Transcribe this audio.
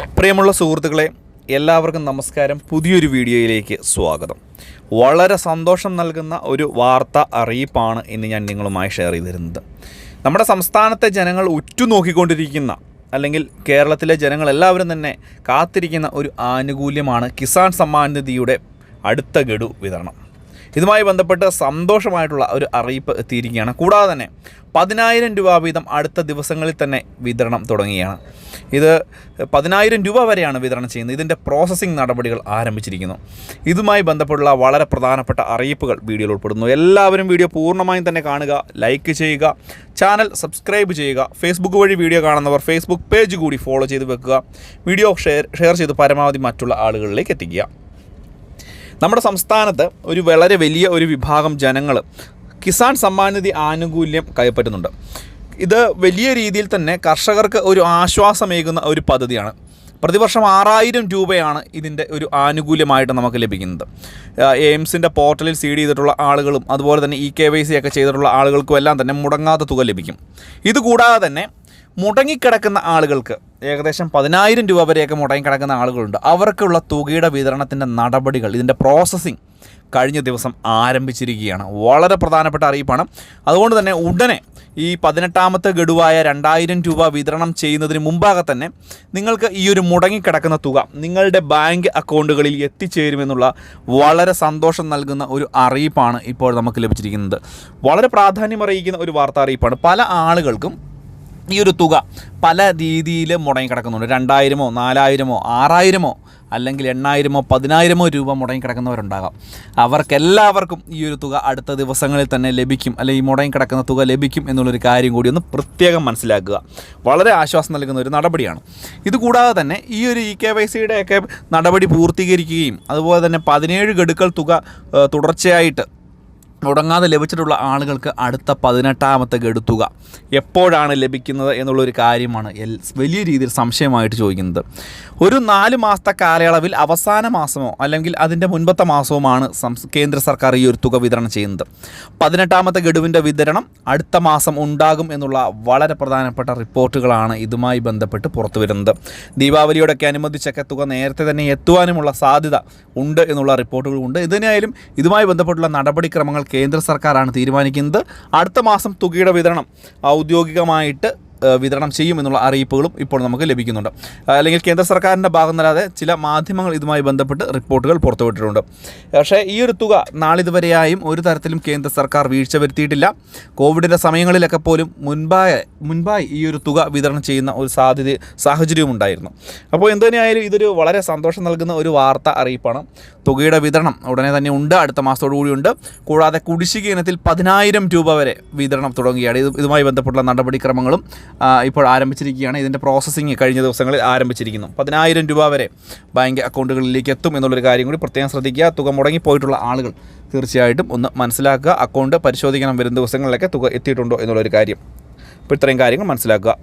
പ്രിയമുള്ള സുഹൃത്തുക്കളെ എല്ലാവർക്കും നമസ്കാരം. പുതിയൊരു വീഡിയോയിലേക്ക് സ്വാഗതം. വളരെ സന്തോഷം നൽകുന്ന ഒരു വാർത്ത അറിയിപ്പാണ് ഇന്ന് ഞാൻ നിങ്ങളുമായി ഷെയർ ചെയ്തിരുന്നത്. നമ്മുടെ സംസ്ഥാനത്തെ ജനങ്ങൾ ഉറ്റുനോക്കിക്കൊണ്ടിരിക്കുന്ന അല്ലെങ്കിൽ കേരളത്തിലെ ജനങ്ങൾ എല്ലാവരും തന്നെ കാത്തിരിക്കുന്ന ഒരു ആനുകൂല്യമാണ് കിസാൻ സമ്മാൻ നിധിയുടെ അടുത്ത ഗഡു വിതരണം. ഇതുമായി ബന്ധപ്പെട്ട് സന്തോഷമായിട്ടുള്ള ഒരു അറിയിപ്പ് എത്തിയിരിക്കുകയാണ്. കൂടാതെ തന്നെ പതിനായിരം രൂപ വീതം അടുത്ത ദിവസങ്ങളിൽ തന്നെ വിതരണം തുടങ്ങിയാണ് ഇത് പതിനായിരം രൂപ വരെയാണ് വിതരണം ചെയ്യുന്നത്. ഇതിന്റെ പ്രോസസ്സിംഗ് നടപടികൾ ആരംഭിച്ചിരിക്കുന്നു. ഇതുമായി ബന്ധപ്പെട്ടുള്ള വളരെ പ്രധാനപ്പെട്ട അറിയിപ്പുകൾ വീഡിയോയിൽ ഉൾപ്പെടുന്നു. എല്ലാവരും വീഡിയോ പൂർണമായും തന്നെ കാണുക ലൈക്ക് ചെയ്യുക ചാനൽ സബ്സ്ക്രൈബ് ചെയ്യുക ഫേസ്ബുക്ക് വഴി വീഡിയോ കാണുന്നവർ ഫേസ്ബുക്ക് പേജ് കൂടി ഫോളോ ചെയ്ത് വെക്കുക വീഡിയോ ഷെയർ ഷെയർ ചെയ്ത് പരമാവധി മറ്റുള്ള ആളുകളിലേക്ക് എത്തിക്കുക. നമ്മുടെ സംസ്ഥാനത്ത് ഒരു വളരെ വലിയ ഒരു വിഭാഗം ജനങ്ങൾ കിസാൻ സമ്മാൻ നിധി ആനുകൂല്യം കൈപ്പറ്റുന്നുണ്ട്. ഇത് വലിയ രീതിയിൽ തന്നെ കർഷകർക്ക് ഒരു ആശ്വാസമേകുന്ന ഒരു പദ്ധതിയാണ്. പ്രതിവർഷം ആറായിരം രൂപയാണ് ഇതിന്റെ ഒരു ആനുകൂല്യമായിട്ട് നമുക്ക് ലഭിക്കുന്നത്. എയിംസിന്റെ പോർട്ടലിൽ സീഡ് ചെയ്തിട്ടുള്ള ആളുകളും അതുപോലെ തന്നെ ഇ കെ വൈ സി ഒക്കെ ചെയ്തിട്ടുള്ള ആളുകൾക്കും എല്ലാം തന്നെ മുടങ്ങാത്ത തുക ലഭിക്കും. ഇതുകൂടാതെ തന്നെ മുടങ്ങിക്കിടക്കുന്ന ആളുകൾക്ക് ഏകദേശം പതിനായിരം രൂപ വരെയൊക്കെ മുടങ്ങിക്കിടക്കുന്ന ആളുകളുണ്ട്. അവർക്കുള്ള തുകയുടെ വിതരണത്തിന്റെ നടപടികൾ ഇതിന്റെ പ്രോസസ്സിംഗ് കഴിഞ്ഞ ദിവസം ആരംഭിച്ചിരിക്കുകയാണ്. വളരെ പ്രധാനപ്പെട്ട അറിയിപ്പാണ്. അതുകൊണ്ട് തന്നെ ഉടനെ ഈ പതിനെട്ടാമത്തെ ഗഡുവായ രണ്ടായിരം രൂപ വിതരണം ചെയ്യുന്നതിന് മുമ്പാകെ തന്നെ നിങ്ങൾക്ക് ഈ ഒരു മുടങ്ങിക്കിടക്കുന്ന തുക നിങ്ങളുടെ ബാങ്ക് അക്കൗണ്ടുകളിൽ എത്തിച്ചേരുമെന്നുള്ള വളരെ സന്തോഷം നൽകുന്ന ഒരു അറിയിപ്പാണ് ഇപ്പോൾ നമുക്ക് ലഭിച്ചിരിക്കുന്നത്. വളരെ പ്രാധാന്യം അറിയിക്കുന്ന ഒരു വാർത്താ അറിയിപ്പാണ്. പല ആളുകൾക്കും ഈ ഒരു തുക പല രീതിയിൽ മുടങ്ങി കിടക്കുന്നുണ്ട്. രണ്ടായിരമോ നാലായിരമോ ആറായിരമോ അല്ലെങ്കിൽ എണ്ണായിരമോ പതിനായിരമോ രൂപ മുടങ്ങി കിടക്കുന്നവരുണ്ടാകാം. അവർക്കെല്ലാവർക്കും ഈ ഒരു തുക അടുത്ത ദിവസങ്ങളിൽ തന്നെ ലഭിക്കും. അല്ലെങ്കിൽ ഈ മുടങ്ങി കിടക്കുന്ന തുക ലഭിക്കും എന്നുള്ളൊരു കാര്യം കൂടി ഒന്ന് പ്രത്യേകം മനസ്സിലാക്കുക. വളരെ ആശ്വാസം നൽകുന്ന ഒരു നടപടിയാണ്. ഇതുകൂടാതെ തന്നെ ഈ ഒരു ഇ കെ വൈ സിയുടെ ഒക്കെ നടപടി പൂർത്തീകരിക്കുകയും അതുപോലെ തന്നെ പതിനേഴ് ഗഡുക്കൾ തുക തുടർച്ചയായിട്ട് മുടങ്ങാതെ ലഭിച്ചിട്ടുള്ള ആളുകൾക്ക് അടുത്ത പതിനെട്ടാമത്തെ ഗഡുത്തുക എപ്പോഴാണ് ലഭിക്കുന്നത് എന്നുള്ളൊരു കാര്യമാണ് വലിയ രീതിയിൽ സംശയമായിട്ട് ചോദിക്കുന്നത്. ഒരു നാല് മാസത്തെ കാലയളവിൽ അവസാന മാസമോ അല്ലെങ്കിൽ അതിന്റെ മുൻപത്തെ മാസവുമാണ് കേന്ദ്ര സർക്കാർ ഈ ഒരു തുക വിതരണം ചെയ്യുന്നത്. പതിനെട്ടാമത്തെ ഗഡുവിന്റെ വിതരണം അടുത്ത മാസം ഉണ്ടാകും എന്നുള്ള വളരെ പ്രധാനപ്പെട്ട റിപ്പോർട്ടുകളാണ് ഇതുമായി ബന്ധപ്പെട്ട് പുറത്തു വരുന്നത്. ദീപാവലിയോടൊക്കെ അനുബന്ധിച്ചൊക്കെ തുക നേരത്തെ തന്നെ എത്തുവാനുമുള്ള സാധ്യത ഉണ്ട് എന്നുള്ള റിപ്പോർട്ടുകളുണ്ട് ഇതിനായാലും ഇതുമായി ബന്ധപ്പെട്ടുള്ള നടപടിക്രമങ്ങൾ കേന്ദ്ര സർക്കാരാണ് തീരുമാനിക്കുന്നത്. അടുത്ത മാസം തുകയുടെ വിതരണം ഔദ്യോഗികമായിട്ട് വിതരണം ചെയ്യുമെന്നുള്ള അറിയിപ്പുകളും ഇപ്പോൾ നമുക്ക് ലഭിക്കുന്നുണ്ട്. അല്ലെങ്കിൽ കേന്ദ്ര സർക്കാരിന്റെ ഭാഗം നിലാതെ ചില മാധ്യമങ്ങൾ ഇതുമായി ബന്ധപ്പെട്ട് റിപ്പോർട്ടുകൾ പുറത്തുവിട്ടിട്ടുണ്ട്. പക്ഷേ ഈ ഒരു തുക നാളിതുവരെയായും ഒരു തരത്തിലും കേന്ദ്ര സർക്കാർ വീഴ്ച വരുത്തിയിട്ടില്ല. കോവിഡിന്റെ സമയങ്ങളിലൊക്കെ പോലും മുൻപായ മുൻപായി ഈ ഒരു തുക വിതരണം ചെയ്യുന്ന ഒരു സാധ്യത സാഹചര്യവും ഉണ്ടായിരുന്നു. അപ്പോൾ എന്തുതന്നെയായാലും ഇതൊരു വളരെ സന്തോഷം നൽകുന്ന ഒരു വാർത്ത അറിയിപ്പാണ്. തുകയുടെ വിതരണം ഉടനെ തന്നെ ഉണ്ട്. അടുത്ത മാസത്തോടു കൂടിയുണ്ട് കൂടാതെ കുടിശ്ശിക ഇനത്തിൽ പതിനായിരം രൂപ വരെ വിതരണം തുടങ്ങുകയാണ്. ഇത് ഇതുമായി ബന്ധപ്പെട്ടുള്ള നടപടിക്രമങ്ങളും ഇപ്പോൾ ആരംഭിച്ചിരിക്കുകയാണ്. ഇതിന്റെ പ്രോസസ്സിങ് കഴിഞ്ഞ ദിവസങ്ങളിൽ ആരംഭിച്ചിരിക്കുന്നു. പതിനായിരം രൂപ വരെ ബാങ്ക് അക്കൗണ്ടുകളിലേക്ക് എത്തും എന്നുള്ളൊരു കാര്യം കൂടി പ്രത്യേകം ശ്രദ്ധിക്കുക. തുക മുടങ്ങിപ്പോയിട്ടുള്ള ആളുകൾ തീർച്ചയായിട്ടും ഒന്ന് മനസ്സിലാക്കുക. അക്കൗണ്ട് പരിശോധിക്കണം. വരും ദിവസങ്ങളിലൊക്കെ തുക എത്തിയിട്ടുണ്ടോ എന്നുള്ളൊരു കാര്യം. അപ്പോൾ ഇത്രയും കാര്യങ്ങൾ മനസ്സിലാക്കുക.